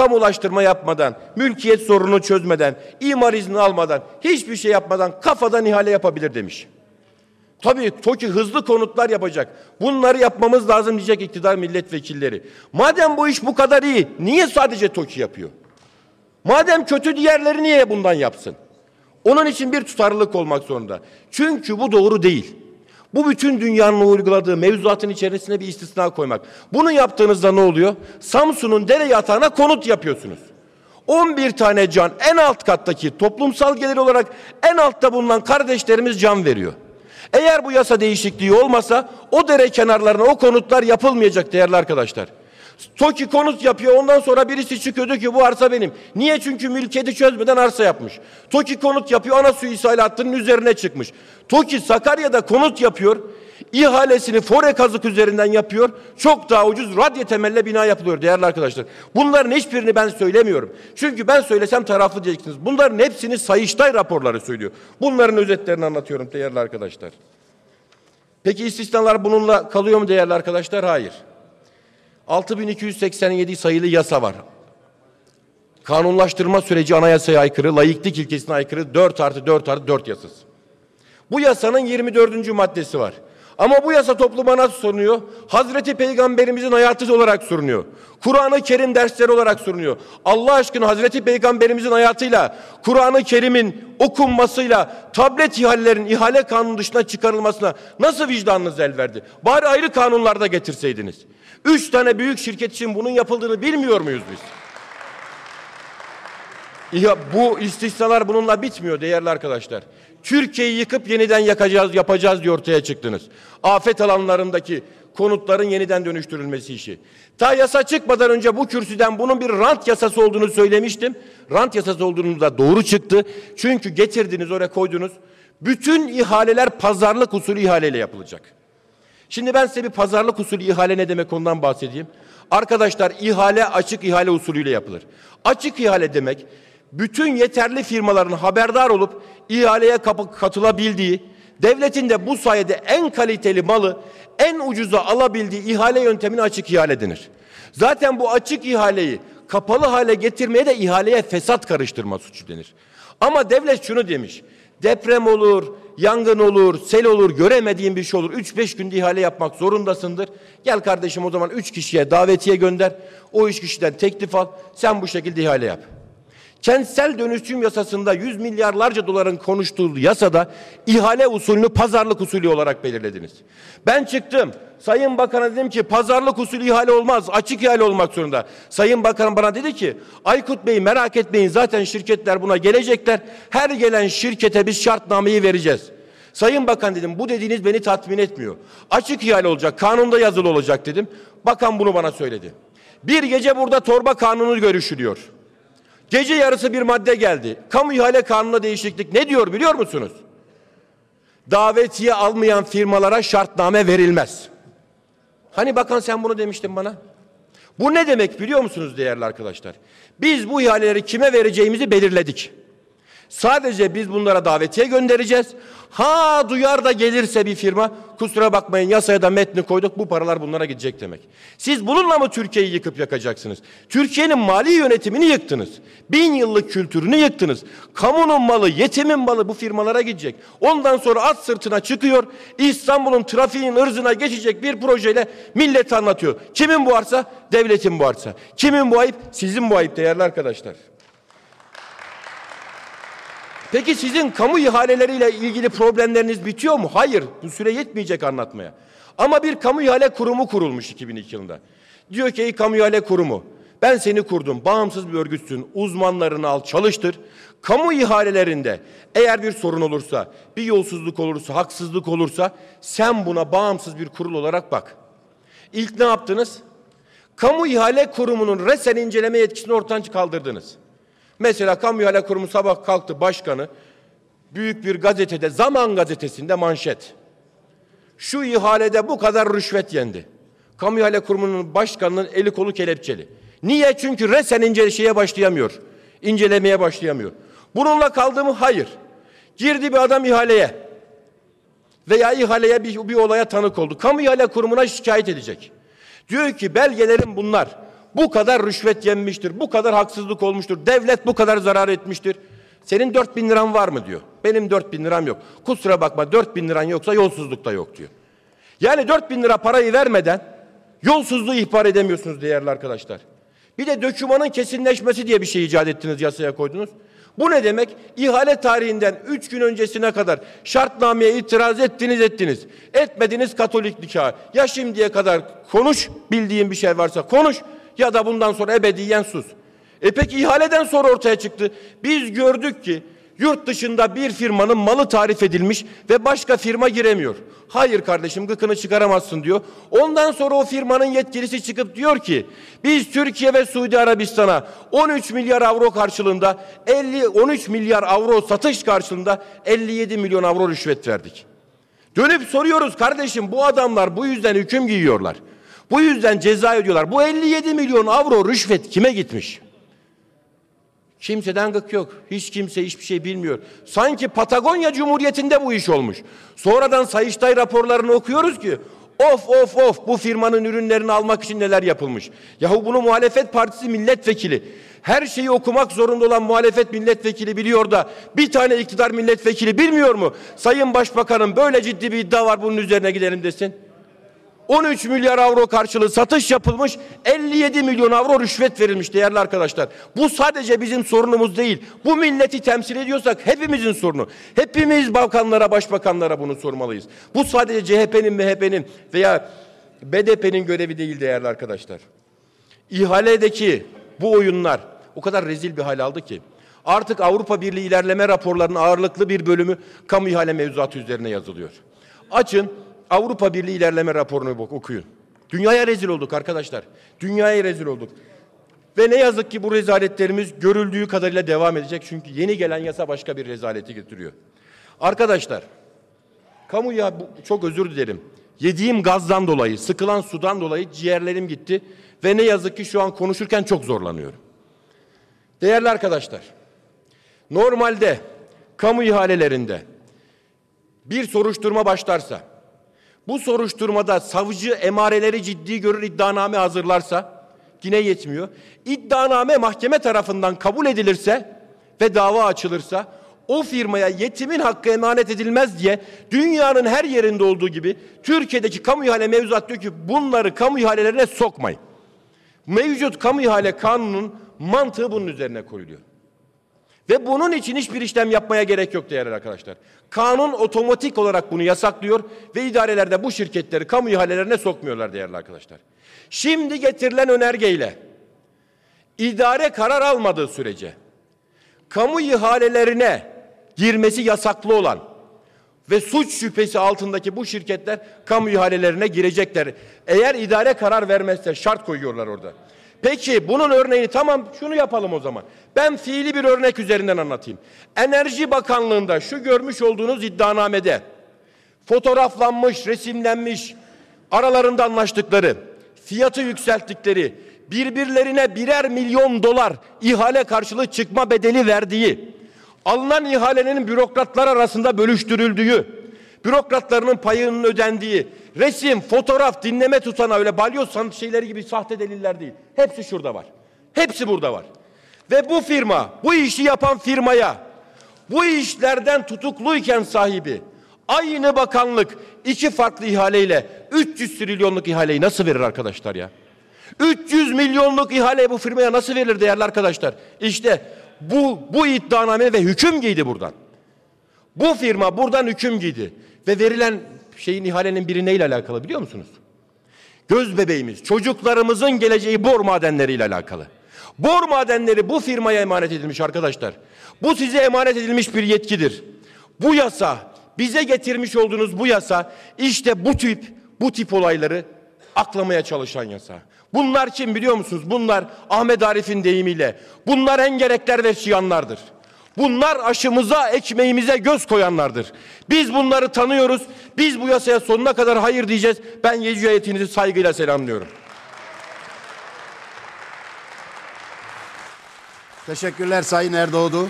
kamulaştırma yapmadan, mülkiyet sorununu çözmeden, imar izni almadan, hiçbir şey yapmadan kafadan ihale yapabilir demiş. Tabii TOKİ hızlı konutlar yapacak. Bunları yapmamız lazım diyecek iktidar milletvekilleri. Madem bu iş bu kadar iyi, niye sadece TOKİ yapıyor? Madem kötü diğerleri niye bundan yapsın? Onun için bir tutarlılık olmak zorunda. Çünkü bu doğru değil. Bu bütün dünyanın uyguladığı mevzuatın içerisine bir istisna koymak. Bunu yaptığınızda ne oluyor? Samsun'un dere yatağına konut yapıyorsunuz. 11 tane can en alt kattaki toplumsal gelir olarak en altta bulunan kardeşlerimiz can veriyor. Eğer bu yasa değişikliği olmasa o dere kenarlarına o konutlar yapılmayacak değerli arkadaşlar. TOKİ konut yapıyor ondan sonra birisi çıkıyor diyor ki bu arsa benim. Niye? Çünkü mülkiyeti çözmeden arsa yapmış. TOKİ konut yapıyor ana su ishal hattının üzerine çıkmış. TOKİ Sakarya'da konut yapıyor. İhalesini fore kazık üzerinden yapıyor. Çok daha ucuz radyo temelle bina yapılıyor değerli arkadaşlar. Bunların hiçbirini ben söylemiyorum. Çünkü ben söylesem taraflı diyeceksiniz. Bunların hepsini Sayıştay raporları söylüyor. Bunların özetlerini anlatıyorum değerli arkadaşlar. Peki istisnalar bununla kalıyor mu değerli arkadaşlar? Hayır. 6287 sayılı yasa var. Kanunlaştırma süreci anayasaya aykırı, layıklık ilkesine aykırı 4 artı 4 artı 4 yasası. Bu yasanın 24. maddesi var. Ama bu yasa topluma nasıl sunuyor? Hazreti Peygamberimizin hayatı olarak sunuyor. Kur'an-ı Kerim dersleri olarak sunuyor. Allah aşkına Hazreti Peygamberimizin hayatıyla, Kur'an-ı Kerim'in okunmasıyla, tablet ihalelerin ihale kanunu dışına çıkarılmasına nasıl vicdanınız el verdi? Bari ayrı kanunlarda getirseydiniz. Üç tane büyük şirket için bunun yapıldığını bilmiyor muyuz biz? Ya bu istisnalar bununla bitmiyor değerli arkadaşlar. Türkiye'yi yıkıp yeniden yakacağız, yapacağız diye ortaya çıktınız. Afet alanlarındaki konutların yeniden dönüştürülmesi işi. Ta yasa çıkmadan önce bu kürsüden bunun bir rant yasası olduğunu söylemiştim. Rant yasası olduğunu da doğru çıktı. Çünkü getirdiniz oraya koydunuz. Bütün ihaleler pazarlık usulü ihaleyle yapılacak. Şimdi ben size bir pazarlık usulü ihale ne demek ondan bahsedeyim. Arkadaşlar ihale açık ihale usulüyle yapılır. Açık ihale demek bütün yeterli firmaların haberdar olup ihaleye katılabildiği, devletin de bu sayede en kaliteli malı en ucuza alabildiği ihale yöntemine açık ihale denir. Zaten bu açık ihaleyi kapalı hale getirmeye de ihaleye fesat karıştırma suçu denir. Ama devlet şunu demiş. Deprem olur, yangın olur, sel olur, göremediğin bir şey olur. 3-5 günde ihale yapmak zorundasındır. Gel kardeşim o zaman 3 kişiye davetiye gönder. O 3 kişiden teklif al. Sen bu şekilde ihale yap. Kentsel dönüşüm yasasında yüz milyarlarca doların konuştuğu yasada ihale usulünü pazarlık usulü olarak belirlediniz. Ben çıktım. Sayın Bakan'a dedim ki pazarlık usulü ihale olmaz. Açık ihale olmak zorunda. Sayın Bakan bana dedi ki Aykut Bey merak etmeyin zaten şirketler buna gelecekler. Her gelen şirkete biz şartnameyi vereceğiz. Sayın Bakan dedim bu dediğiniz beni tatmin etmiyor. Açık ihale olacak, kanunda yazılı olacak dedim. Bakan bunu bana söyledi. Bir gece burada torba kanunu görüşülüyor. Gece yarısı bir madde geldi. Kamu ihale kanununa değişiklik ne diyor biliyor musunuz? Davetiye almayan firmalara şartname verilmez. Hani bakan sen bunu demiştin bana? Bu ne demek biliyor musunuz değerli arkadaşlar? Biz bu ihaleleri kime vereceğimizi belirledik. Sadece biz bunlara davetiye göndereceğiz. Ha duyar da gelirse bir firma kusura bakmayın yasaya da metni koyduk bu paralar bunlara gidecek demek. Siz bununla mı Türkiye'yi yıkıp yakacaksınız? Türkiye'nin mali yönetimini yıktınız. Bin yıllık kültürünü yıktınız. Kamunun malı, yetimin malı bu firmalara gidecek. Ondan sonra at sırtına çıkıyor. İstanbul'un trafiğin ırzına geçecek bir projeyle millet anlatıyor. Kimin bu arsa? Devletin bu arsa. Kimin bu ayıp? Sizin bu ayıp değerli arkadaşlar. Peki sizin kamu ihaleleriyle ilgili problemleriniz bitiyor mu? Hayır. Bu süre yetmeyecek anlatmaya. Ama bir kamu ihale kurumu kurulmuş 2002 yılında. Diyor ki ey kamu ihale kurumu ben seni kurdum. Bağımsız bir örgütsün. Uzmanlarını al, çalıştır. Kamu ihalelerinde eğer bir sorun olursa, bir yolsuzluk olursa, haksızlık olursa sen buna bağımsız bir kurul olarak bak. İlk ne yaptınız? Kamu ihale kurumunun resen inceleme yetkisini ortadan kaldırdınız. Mesela Kamu İhale Kurumu sabah kalktı başkanı büyük bir gazetede Zaman gazetesinde manşet. Şu ihalede bu kadar rüşvet yendi. Kamu İhale Kurumu'nun başkanının eli kolu kelepçeli. Niye? Çünkü resen ince şeye başlayamıyor. İncelemeye başlayamıyor. Bununla kaldı mı? Hayır. Girdi bir adam ihaleye. Veya ihaleye bir, bir olaya tanık oldu. Kamu İhale Kurumu'na şikayet edecek. Diyor ki belgelerim bunlar. Bu kadar rüşvet yenmiştir, bu kadar haksızlık olmuştur, devlet bu kadar zarar etmiştir. Senin 4 bin liran var mı diyor. Benim 4 bin liram yok. Kusura bakma 4 bin liran yoksa yolsuzluk da yok diyor. Yani 4 bin lira parayı vermeden yolsuzluğu ihbar edemiyorsunuz değerli arkadaşlar. Bir de dökümanın kesinleşmesi diye bir şey icat ettiniz, yasaya koydunuz. Bu ne demek? İhale tarihinden 3 gün öncesine kadar şartnameye itiraz ettiniz ettiniz. Etmediniz Katolik nikahı. Ya şimdiye kadar konuş, bildiğin bir şey varsa konuş ya da bundan sonra ebediyen sus. E peki ihaleden sonra ortaya çıktı. Biz gördük ki yurt dışında bir firmanın malı tarif edilmiş ve başka firma giremiyor. Hayır kardeşim gıkını çıkaramazsın diyor. Ondan sonra o firmanın yetkilisi çıkıp diyor ki biz Türkiye ve Suudi Arabistan'a 13 milyar avro karşılığında 50 13 milyar avro satış karşılığında 57 milyon avro rüşvet verdik. Dönüp soruyoruz kardeşim bu adamlar bu yüzden hüküm giyiyorlar. Bu yüzden ceza ödüyorlar. Bu 57 milyon avro rüşvet kime gitmiş? Kimseden gık yok. Hiç kimse hiçbir şey bilmiyor. Sanki Patagonya Cumhuriyeti'nde bu iş olmuş. Sonradan Sayıştay raporlarını okuyoruz ki of of of bu firmanın ürünlerini almak için neler yapılmış. Yahu bunu muhalefet partisi milletvekili her şeyi okumak zorunda olan muhalefet milletvekili biliyor da bir tane iktidar milletvekili bilmiyor mu? Sayın Başbakanım böyle ciddi bir iddia var bunun üzerine gidelim desin. 13 milyar avro karşılığı satış yapılmış, 57 milyon avro rüşvet verilmiş değerli arkadaşlar. Bu sadece bizim sorunumuz değil. Bu milleti temsil ediyorsak hepimizin sorunu. Hepimiz bakanlara, başbakanlara bunu sormalıyız. Bu sadece CHP'nin, MHP'nin veya BDP'nin görevi değil değerli arkadaşlar. İhaledeki bu oyunlar o kadar rezil bir hal aldı ki artık Avrupa Birliği ilerleme raporlarının ağırlıklı bir bölümü kamu ihale mevzuatı üzerine yazılıyor. Açın Avrupa Birliği ilerleme raporunu okuyun. Dünyaya rezil olduk arkadaşlar. Dünyaya rezil olduk. Ve ne yazık ki bu rezaletlerimiz görüldüğü kadarıyla devam edecek. Çünkü yeni gelen yasa başka bir rezaleti getiriyor. Arkadaşlar, kamuya çok özür dilerim. Yediğim gazdan dolayı, sıkılan sudan dolayı ciğerlerim gitti. Ve ne yazık ki şu an konuşurken çok zorlanıyorum. Değerli arkadaşlar, normalde kamu ihalelerinde bir soruşturma başlarsa, bu soruşturmada savcı emareleri ciddi görür iddianame hazırlarsa yine yetmiyor. İddianame mahkeme tarafından kabul edilirse ve dava açılırsa o firmaya yetimin hakkı emanet edilmez diye dünyanın her yerinde olduğu gibi Türkiye'deki kamu ihale mevzuat diyor ki bunları kamu ihalelerine sokmayın. Mevcut kamu ihale kanunun mantığı bunun üzerine koyuluyor. Ve bunun için hiçbir işlem yapmaya gerek yok değerli arkadaşlar. Kanun otomatik olarak bunu yasaklıyor ve idarelerde bu şirketleri kamu ihalelerine sokmuyorlar değerli arkadaşlar. Şimdi getirilen önergeyle idare karar almadığı sürece kamu ihalelerine girmesi yasaklı olan ve suç şüphesi altındaki bu şirketler kamu ihalelerine girecekler. Eğer idare karar vermezse şart koyuyorlar orada. Peki bunun örneğini tamam şunu yapalım o zaman. Ben fiili bir örnek üzerinden anlatayım. Enerji Bakanlığı'nda şu görmüş olduğunuz iddianamede fotoğraflanmış, resimlenmiş, aralarında anlaştıkları, fiyatı yükselttikleri, birbirlerine birer milyon dolar ihale karşılığı çıkma bedeli verdiği, alınan ihalenin bürokratlar arasında bölüştürüldüğü, bürokratlarının payının ödendiği, resim, fotoğraf, dinleme tutana öyle balyoz sanat şeyleri gibi sahte deliller değil. Hepsi şurada var. Hepsi burada var. Ve bu firma, bu işi yapan firmaya, bu işlerden tutukluyken sahibi, aynı bakanlık iki farklı ihaleyle 300 trilyonluk ihaleyi nasıl verir arkadaşlar ya? 300 milyonluk ihale bu firmaya nasıl verilir değerli arkadaşlar? İşte bu, bu iddianame ve hüküm giydi buradan. Bu firma buradan hüküm giydi. Ve verilen şeyin ihalenin biri neyle alakalı biliyor musunuz? Göz bebeğimiz, çocuklarımızın geleceği bor madenleriyle alakalı. Bor madenleri bu firmaya emanet edilmiş arkadaşlar. Bu size emanet edilmiş bir yetkidir. Bu yasa, bize getirmiş olduğunuz bu yasa işte bu tip bu tip olayları aklamaya çalışan yasa. Bunlar kim biliyor musunuz? Bunlar Ahmet Arif'in deyimiyle bunlar engerekler ve çıyanlardır. Bunlar aşımıza, ekmeğimize göz koyanlardır. Biz bunları tanıyoruz. Biz bu yasaya sonuna kadar hayır diyeceğiz. Ben Yecü heyetinizi saygıyla selamlıyorum. Teşekkürler Sayın Erdoğdu.